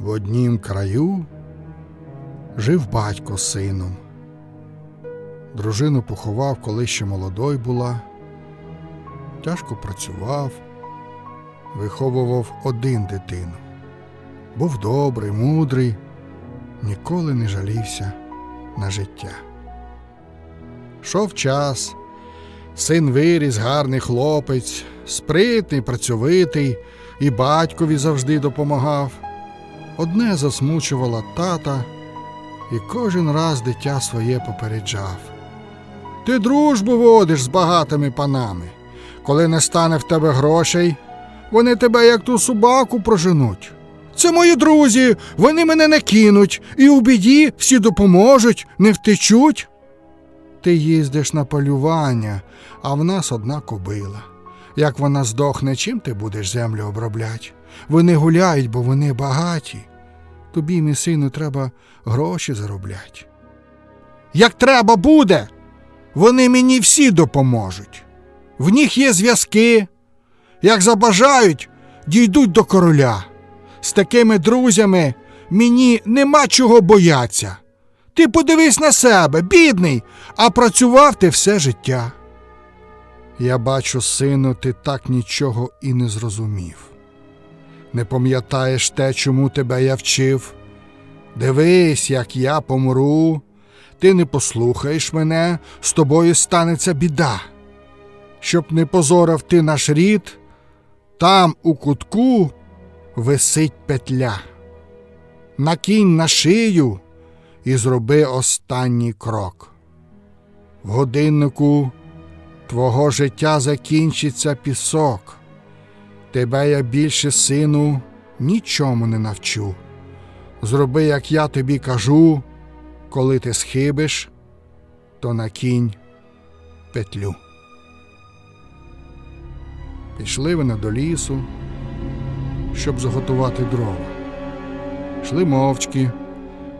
В однім краю жив батько з сином. Дружину поховав, коли ще молодой була. Тяжко працював, виховував один дитину. Був добрий, мудрий, ніколи не жалівся на життя. Шов час, син виріс, гарний хлопець, спритний, працьовитий, і батькові завжди допомагав. Одне засмучувала тата, і кожен раз дитя своє попереджав. Ти дружбу водиш з багатими панами. Коли не стане в тебе грошей, вони тебе як ту собаку проженуть. Це мої друзі, вони мене не кинуть, і у біді всі допоможуть, не втечуть. Ти їздиш на полювання, а в нас одна кобила. Як вона здохне, чим ти будеш землю оброблять? Вони гуляють, бо вони багаті. Тобі, мій сину, треба гроші зароблять. Як треба буде, вони мені всі допоможуть. В них є зв'язки. Як забажають, дійдуть до короля. З такими друзями мені нема чого бояться. Ти подивись на себе, бідний, а працював ти все життя. Я бачу, сину, ти так нічого і не зрозумів. Не пам'ятаєш те, чому тебе я вчив. Дивись, як я помру, ти не послухаєш мене, з тобою станеться біда. Щоб не позорив ти наш рід, там у кутку висить петля. Накинь на шию і зроби останній крок. В годиннику твого життя закінчиться пісок. Тебе я більше, сину, нічому не навчу. Зроби, як я тобі кажу, коли ти схибиш, то накинь петлю. Пішли вони до лісу, щоб заготувати дрова. Йшли мовчки,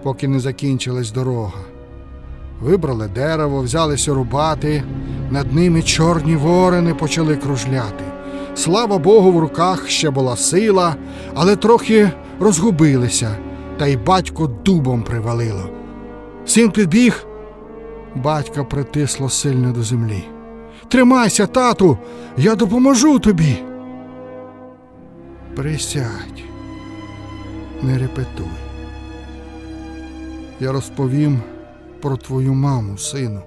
поки не закінчилась дорога. Вибрали дерево, взялися рубати, над ними чорні ворони почали кружляти. Слава Богу, в руках ще була сила, але трохи розгубилися, та й батько дубом привалило. Син підбіг, батька притисло сильно до землі. Тримайся, тату, я допоможу тобі. Присядь, не репетуй. Я розповім про твою маму, сину,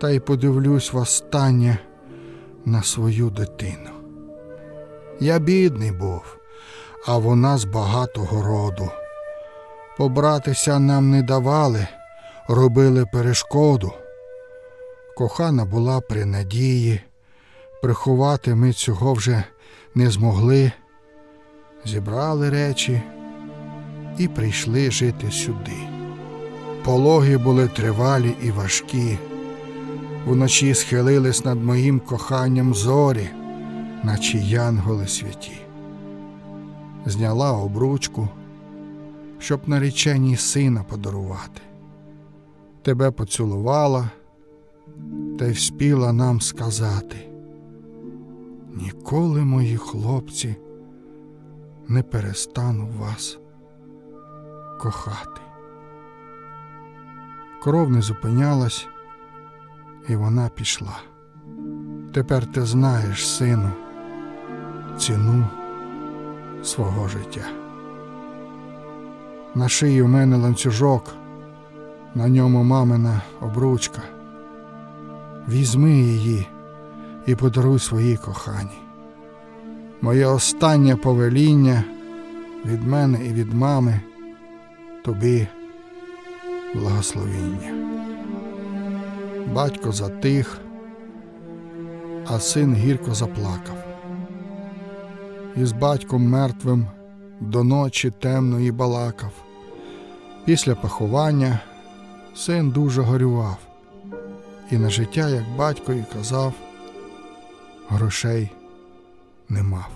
та й подивлюсь востаннє на свою дитину. Я бідний був, а вона з багатого роду. Побратися нам не давали, робили перешкоду. Кохана була при надії, приховати ми цього вже не змогли. Зібрали речі і прийшли жити сюди. Пологи були тривалі і важкі. Вночі схилились над моїм коханням зорі, наче янголи святі. Зняла обручку, щоб нареченій сина подарувати. Тебе поцілувала та й вспіла нам сказати. Ніколи, мої хлопці, не перестану вас кохати. Кров не зупинялась, і вона пішла. Тепер ти знаєш, сину, ціну свого життя. На шиї в мене ланцюжок, на ньому мамина обручка. Візьми її і подаруй своїй коханій. Моє останнє повеління від мене і від мами тобі благословіння. Батько затих, а син гірко заплакав. І з батьком мертвим до ночі темної балакав. Після поховання син дуже горював, і на життя, як батько і казав, грошей не мав.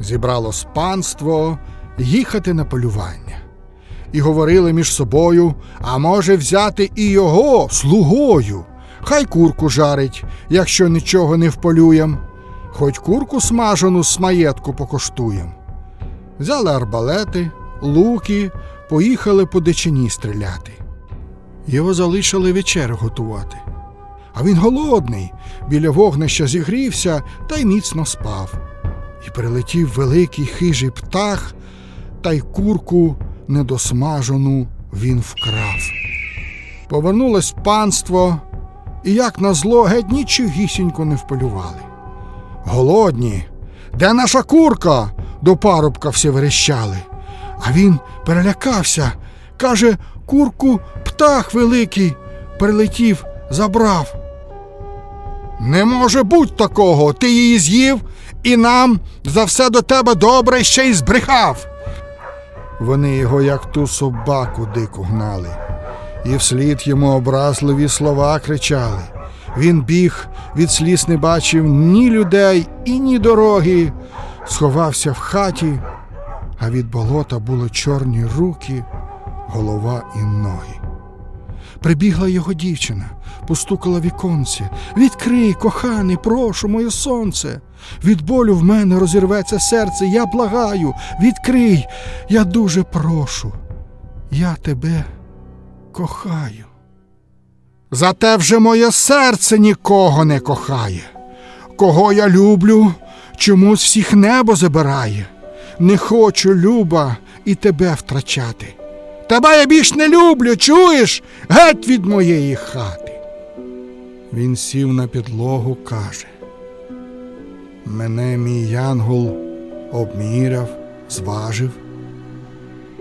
Зібралось панство їхати на полювання. І говорили між собою, а може взяти і його слугою. Хай курку жарить, якщо нічого не вполюєм, хоч курку смажену з маєтку покоштуєм. Взяли арбалети, луки, поїхали по дичині стріляти. Його залишили вечерю готувати. А він голодний, біля вогнища зігрівся та й міцно спав. І прилетів великий хижий птах, та й курку недосмажену він вкрав. Повернулось панство, і як назло геть нічогісінько не вполювали. Голодні, де наша курка? до парубка всі верещали. А він перелякався, каже, курку птах великий прилетів, забрав. Не може бути такого, ти її з'їв і нам за все до тебе добре ще й збрехав. Вони його, як ту собаку дику гнали, і вслід йому образливі слова кричали. Він біг, від сліз не бачив ні людей і ні дороги, сховався в хаті, а від болота були чорні руки, голова і ноги. Прибігла його дівчина, постукала віконце. Відкрий, коханий, прошу, моє сонце. Від болю в мене розірветься серце. Я благаю, відкрий, я дуже прошу. Я тебе кохаю. Зате вже моє серце нікого не кохає. Кого я люблю, чомусь всіх небо забирає. Не хочу, люба, і тебе втрачати. Тебе я більш не люблю, чуєш? Геть від моєї хати. Він сів на підлогу, каже. Мене мій янгол обміряв, зважив.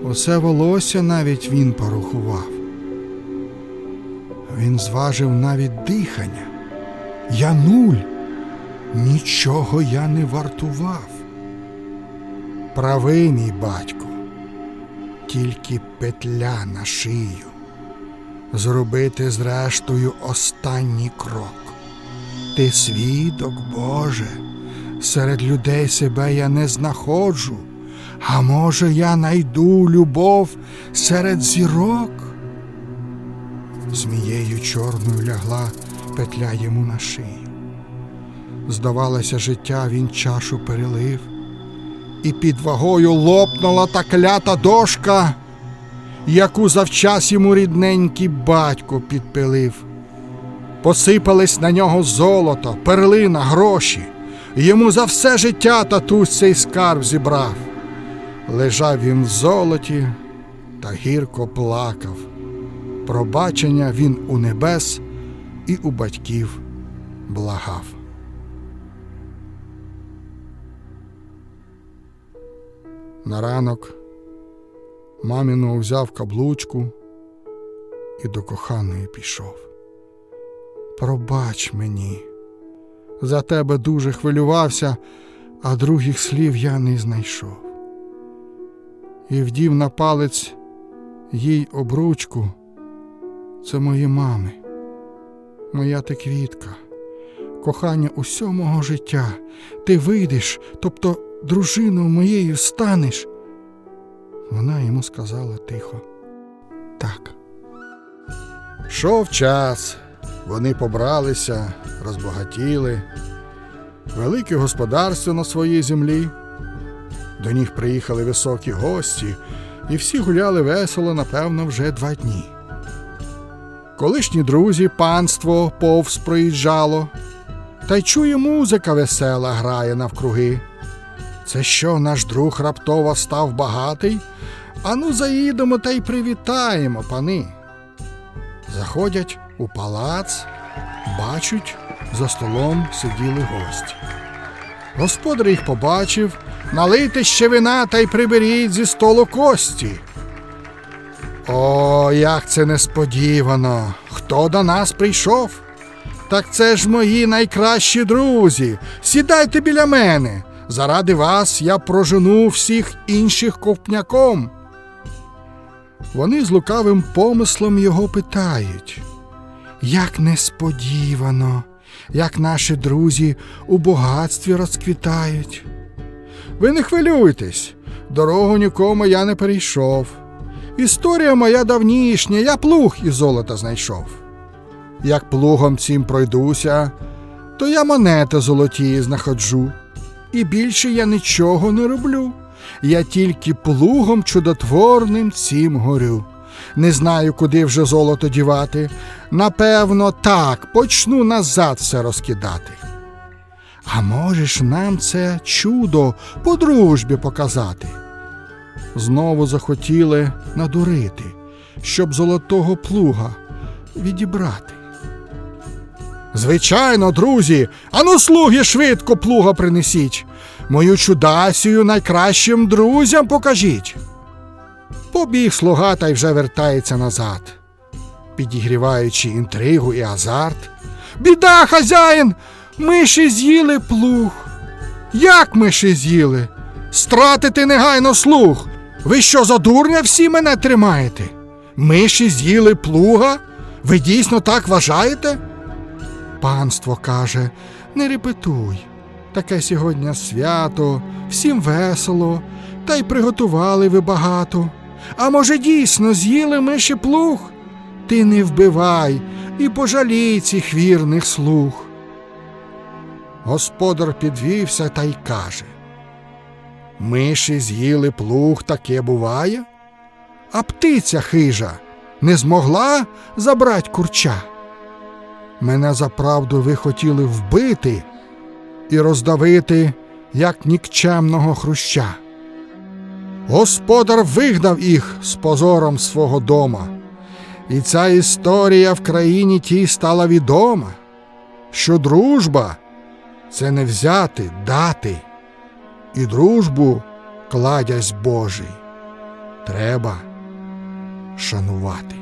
Усе волосся навіть він порахував. Він зважив навіть дихання. Я нуль, нічого я не вартував. Правий мій батько, тільки петля на шию. Зробити зрештою останній крок. Ти свідок, Боже, серед людей себе я не знаходжу, а може, я найду любов серед зірок? Змією чорною лягла петля йому на шию. Здавалося, життя він чашу перелив, і під вагою лопнула та клята дошка, яку завчас йому рідненький батько підпилив. Посипались на нього золото, перлина, гроші. Йому за все життя татусь цей скарб зібрав. Лежав він в золоті та гірко плакав. Пробачення він у небес і у батьків благав. На ранок маміну взяв каблучку і до коханої пішов. Пробач мені, за тебе дуже хвилювався, а других слів я не знайшов. І вдів на палець їй обручку. Це мої мами, моя ти квітка, кохання мого життя. Ти вийдеш, тобто дружиною моєю станеш. Вона йому сказала тихо. Так. Шов час. Вони побралися, розбагатіли, велике господарство на своїй землі. До них приїхали високі гості, і всі гуляли весело, напевно, вже два дні. Колишні друзі, панство повз проїжджало, та й чує музика весела грає навкруги. Це що наш друг раптово став багатий? Ану, заїдемо та й привітаємо, пани. Заходять у палац, бачать, за столом сиділи гості. Господар їх побачив, налийте ще вина та й приберіть зі столу кості. О, як це несподівано! Хто до нас прийшов? Так це ж мої найкращі друзі. Сідайте біля мене. Заради вас я прожену всіх інших ковпняком. Вони з лукавим помислом його питають. Як несподівано, як наші друзі у багатстві розквітають. Ви не хвилюйтесь, дорогу нікому я не перейшов. Історія моя давнішня, я плуг із золота знайшов. Як плугом цим пройдуся, то я монети золоті знаходжу, і більше я нічого не роблю. Я тільки плугом чудотворним цим горю. Не знаю, куди вже золото дівати. Напевно, так, почну назад все розкидати. А можеш нам це чудо по дружбі показати? Знову захотіли надурити, щоб золотого плуга відібрати. Звичайно, друзі, ану слуги швидко плуга принесіть. Мою чудасію найкращим друзям покажіть. Побіг слуга та й вже вертається назад, підігріваючи інтригу і азарт. Біда, хазяїн! Миші з'їли плуг. Як миші з'їли? Стратити негайно слух. Ви що за дурня всі мене тримаєте? Миші з'їли плуга? Ви дійсно так вважаєте? Панство каже, не репетуй. Таке сьогодні свято, всім весело, та й приготували ви багато. А може, дійсно з'їли миші плуг? Ти не вбивай і пожалій цих вірних слуг. Господар підвівся та й каже Миші з'їли плуг, таке буває? А птиця хижа не змогла забрать курча. Мене за правду ви хотіли вбити і роздавити, як нікчемного хруща. Господар вигнав їх з позором свого дома, і ця історія в країні тій стала відома, що дружба це не взяти, дати, і дружбу кладязь Божий треба шанувати.